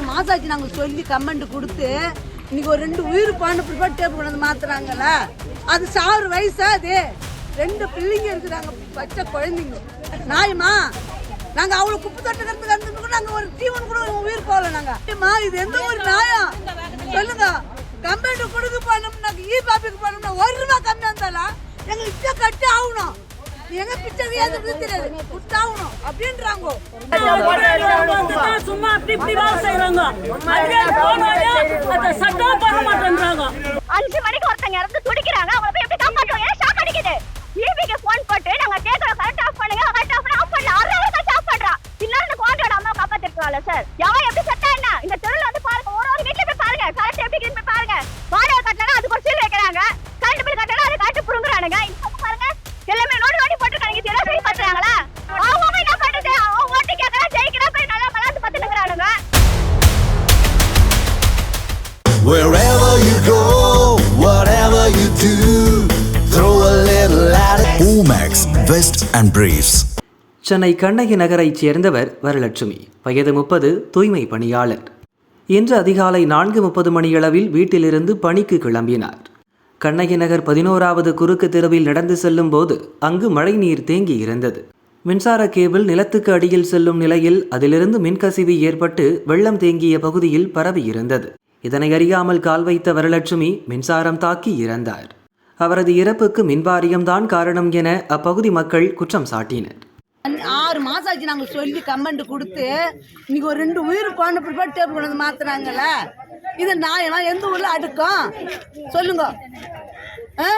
ஆறு மாசம் ஆச்சு நாங்க சொல்லி கமெண்ட் கொடுத்து இன்னைக்கு ஒரு ரெண்டு உயிர் பாண்டு பிற்பாடு டேப் கொண்டு வந்து மாத்துறாங்கல்ல? அது சாறு வயசா அது? ரெண்டு பிள்ளைங்க இருக்குறாங்க பச்சை குழந்தைங்க. நாயமா நாங்க அவ்வளவு குப்பை தொட்டுக்கிறதுக்கு வந்து நாங்க ஒரு தீவன் கூட உயிர் போகல நாங்க. இது எந்த ஒரு நியாயம் சொல்லுங்க. கம்பெனி கொடுக்க போனோம்னா இ பாப்பிக்கு e போனோம்னா ஒரு ரூபா கம்மியா இருந்தாலும் எங்களுக்கு இப்ப கட்டி ஆகணும். எங்க பிச்சை ஏதாவது தெரியாது. குட்டாகணும் அப்படின்றாங்க. வந்துதான் சும்மா அப்படி இப்படி வேலை செய்யறாங்க அதிகாரி போனாலே அதை சட்டம் பண்ண மாட்டேன்றாங்க. அஞ்சு மணிக்கு ஒருத்தங்க இறந்து துடிக்கிறாங்க. அவங்க போய் எப்படி காப்பாற்றுவோம் ஏன் ஷாக் அடிக்குது? ஈபிக்கு ஃபோன் போட்டு நாங்க கேக்குறோம் கரெக்ட் ஆஃப் பண்ணுங்க. கரெக்ட் ஆஃப் ஆஃப் பண்ணல. அரை ஹவர் கழிச்சு ஆஃப் பண்றா இல்ல இந்த குவாண்டோட அம்மா சார் எவன் எப்படி அண்ட் and சென்னை கண்ணகி நகரைச் சேர்ந்தவர் வரலட்சுமி. வயது முப்பது தூய்மை பணியாளர். இன்று அதிகாலை நான்கு முப்பது மணியளவில் வீட்டிலிருந்து பணிக்கு கிளம்பினார். கண்ணகி நகர் பதினோராவது குறுக்கு தெருவில் நடந்து செல்லும் போது அங்கு மழைநீர் தேங்கி இருந்தது. மின்சார கேபிள் நிலத்துக்கு அடியில் செல்லும் நிலையில் அதிலிருந்து மின்கசிவு ஏற்பட்டு வெள்ளம் தேங்கிய பகுதியில் பரவி இருந்தது இதனை அறியாமல் கால் வைத்த வரலட்சுமி மின்சாரம் தாக்கி இறந்தார். அவரது இறப்புக்கு மின்வாரியம்தான் காரணம் என அப்பகுதி மக்கள் குற்றம் சாட்டினர். ஆறு மாசம் ஆச்சு நாங்க சொல்லி கமெண்ட் கொடுத்து இன்னைக்கு ஒரு ரெண்டு உயிர் போன பிற்பாடு டேபிள் கொண்டு வந்து மாத்துறாங்கல்ல இது நாயெல்லாம் எந்த ஊர்ல அடுக்கும்? சொல்லுங்க. ஆ?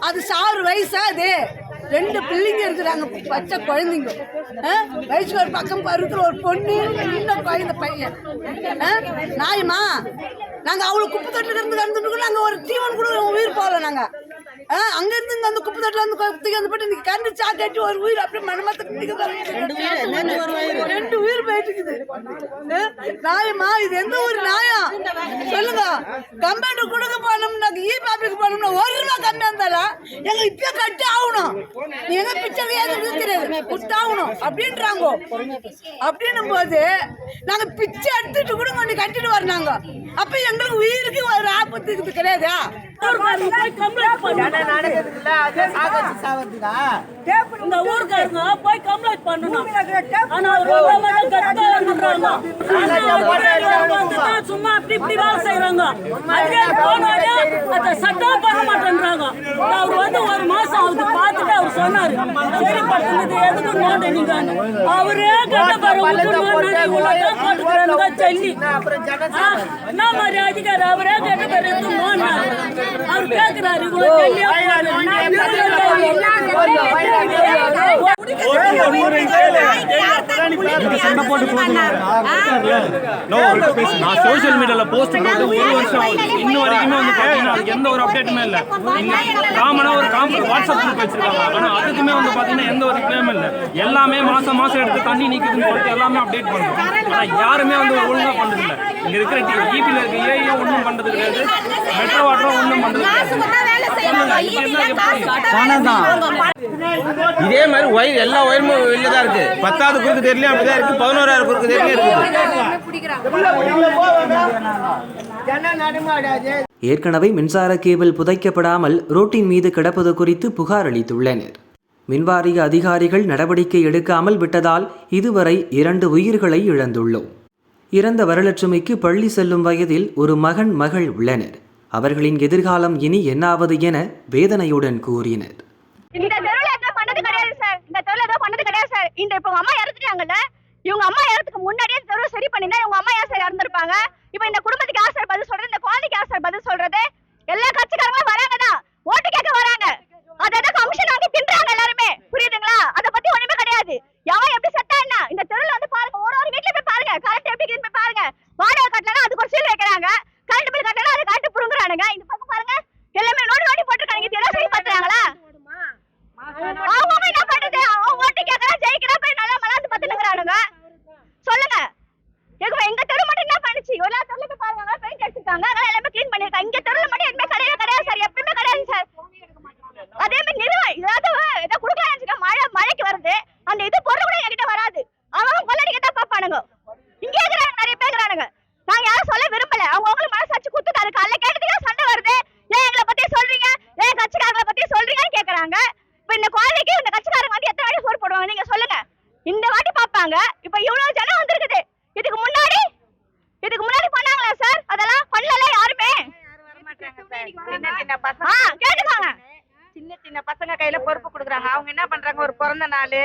அது சாறு வயசா அது? ரெண்டு பிள்ளைங்க இருக்கிறாங்க பச்சை குழந்தைங்க வயசு ஒரு பக்கம் பருக்கிற ஒரு பொண்ணு சின்ன குழந்தை பையன் ஆ? நாங்கள் அவ்வளோ குப்பை தொட்டில் இருந்து கறந்துட்டு நாங்கள் ஒரு தீவன் கூட உயிர் போகல நாங்கள் ஆ, அங்க இருந்து இங்க அந்த குப்பை தொட்டில இருந்து குப்பைக்கு வந்து போட்டு இன்னைக்கு கரண்ட் சாக் கட்டி ஒரு உயிர் அப்படியே மனமத்துக்கு ரெண்டு உயிர் போயிட்டு இருக்குது இது எந்த ஒரு நியாயம் சொல்லுங்க. கம்பெனி கொடுக்க போனோம்னா இ பாப்பிக்கு போனோம்னா ஒரு ரூபா கம்மியா இருந்தாலும் எங்க இப்ப கட்டி ஆகணும். நீ எங்க பிச்சை ஏதாவது தெரியாது குட்டாகணும் அப்படின்றாங்க. அப்படின்னும் போது நாங்க பிச்சை எடுத்துட்டு கூட கொண்டு கட்டிட்டு வரணாங்க அப்ப எங்களுக்கு உயிருக்கு ஒரு ஆபத்து இருக்குது கிடையாதா? இந்த ஊர்க்காரங்க போய் கம்ப்ளைண்ட் பண்ணணும். ஆனா சும்மா அப்படி இப்படி வேலை செய்யறாங்க அதிகாரி போனாலே அதை சட்டம் பண்ண மாட்டேன்றாங்க. அவர் வந்து ஒரு மாசம் ஆகுது பார்த்துட்டு அவர் சொன்னாரு. சரி படுத்துனது எதுக்கு நோண்ட நீங்க அவரே கேட்ட பாரு உள்ள போட்டுக்கிறாங்க சொல்லி ஆ, என்ன மாதிரி அதிகாரி அவரே கேட்ட பாரு எதுக்கு நோண்டாரு அவர் கேட்கிறாரு இவ்வளவு தெளிவா நான் சோஷியல் மீடியால போஸ்ட் போட்டு ஒரு வருஷம் ஆகுது இன்ன வரைக்குமே வந்து அதுக்கு எந்த ஒரு அப்டேட்டுமே இல்ல. காமனா ஒரு காம் வாட்ஸ்அப் குரூப் வச்சிருக்காங்க. ஆனா அதுக்குமே வந்து பாத்தீங்கன்னா எந்த ஒரு ரிப்ளையும் இல்ல. எல்லாமே மாசம் மாசம் எடுத்து தண்ணி நிக்குதுன்னு சொல்லிட்டு எல்லாமே அப்டேட் பண்றோம் ஆனா யாருமே வந்து ஒழுங்கா பண்றது இல்ல இங்க இருக்கிற ஈபில இருக்க ஏஐயும் ஒண்ணும் பண்றது கிடையாது. மெட்ரோ வாட்டரும் ஒண்ணும் பண்றது இதே மாதிரி ஒயர் எல்லா ஒயருமே வெளில தான் இருக்கு. பத்தாவது குறுக்கு தெரியலையும் அப்படிதான் இருக்கு பதினோராயிரம் குறுக்கு தெரியலையும் இருக்குது ஏற்கனவே மின்சார கேபிள் புதைக்கப்படாமல் ரோட்டின் மீது கிடப்பது குறித்து புகார் அளித்துள்ளனர். மின்வாரிய அதிகாரிகள் நடவடிக்கை எடுக்காமல் விட்டதால் இதுவரை இரண்டு உயிர்களை இழந்துள்ளோம். இறந்த வரலட்சுமிக்கு பள்ளி செல்லும் வயதில் ஒரு மகன் மகள் உள்ளனர். அவர்களின் எதிர்காலம் இனி என்னாவது என வேதனையுடன் கூறினர். இந்த தெருவுல பண்ணது கிடையாது சார் இந்த தெருவுல எதுவும் பண்ணது கிடையாது சார் இந்த இப்போ அம்மா இறந்துட்டாங்கல்ல இவங்க அம்மா இறந்துக்கு முன்னாடியே தெருவை சரி பண்ணினா இவங்க அம்மா ஏன் சார் இறந்துருப்பாங்க? இப்போ இந்த குடும்பத்துக்கு யார் சார் பதில் சொல்றது? இந்த குழந்தைக்கு யார் சார் பதில் சொல்றது? எல்லா கட்சிக்காரங்களும் வராங்க தான் ஓட்டு கேட்க வராங்க. அதான் கமிஷன் வாங்கி தின்றாங்க எல்லாருமே. புரியுதுங்களா? அதை பத்தி ஒண்ணுமே கிடையாது. எவன் எப்படி செத்த இந்த வாட்டி பார்ப்பாங்க. இப்போ இவ்வளோ ஜனம் வந்திருக்குது. இதுக்கு முன்னாடி இதுக்கு முன்னாடி பண்ணாங்களா சார்? அதெல்லாம் பண்ணல யாருமே. சின்ன சின்ன பசங்க கேட்டுக்காங்க. சின்ன சின்ன பசங்க கையில பொறுப்பு கொடுக்குறாங்க. அவங்க என்ன பண்றாங்க? ஒரு பிறந்த நாள்.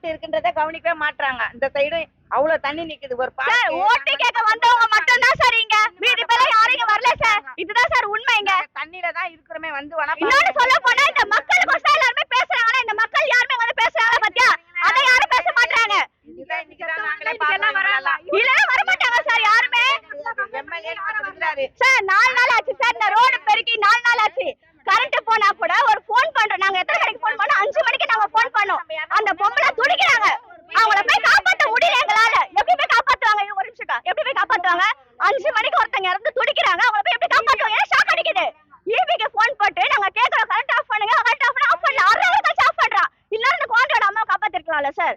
ஓட்டு இருக்குன்றத கவனிக்கவே மாட்டாங்க இந்த சைடும் அவ்வளவு தண்ணி நிக்குது. ஒரு சார் ஓட்டு கேட்க வந்தவங்க மட்டும் தான் சார் இங்க. மீதி பேர யாரும் வரல சார். இதுதான் சார் உண்மைங்க தண்ணியில தான் இருக்கிறோமே. வந்து வணக்கம் இன்னொன்னு சொல்ல போனா சார்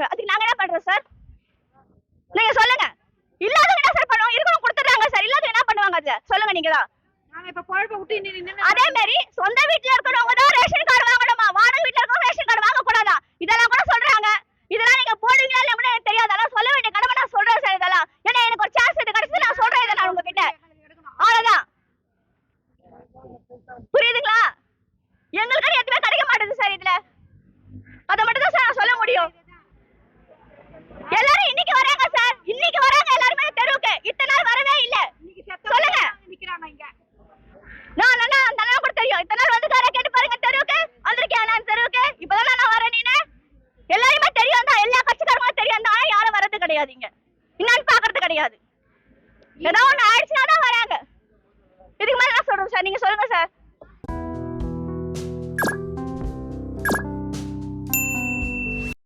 கொடுத்துட்டாங்க அதுக்கு நாங்க என்ன பண்றோம் சார் நீங்க சொல்லுங்க. இல்லாத என்ன சார் பண்ணுவோம் இருக்கணும் கொடுத்துட்டாங்க சார் இல்லாத என்ன பண்ணுவாங்க அது சொல்லுங்க நீங்க தான். அதே மாதிரி சொந்த வீட்டுல இருக்கிறவங்க தான் ரேஷன் கார்டு வாங்கணுமா? வாடகை வீட்டுல இருக்கிறவங்க ரேஷன் கார்டு வாங்க கூடாதா இதெல்லாம் கூட சொல்றாங்க. இதெல்லாம் நீங்க கிடையாதுங்க என்னன்னு பாக்குறது கிடையாது. ஏதோ ஒண்ணு ஆயிடுச்சுன்னா தான் வராங்க. இதுக்கு மேல நான் சொல்றோம் சார். நீங்க சொல்லுங்க சார்.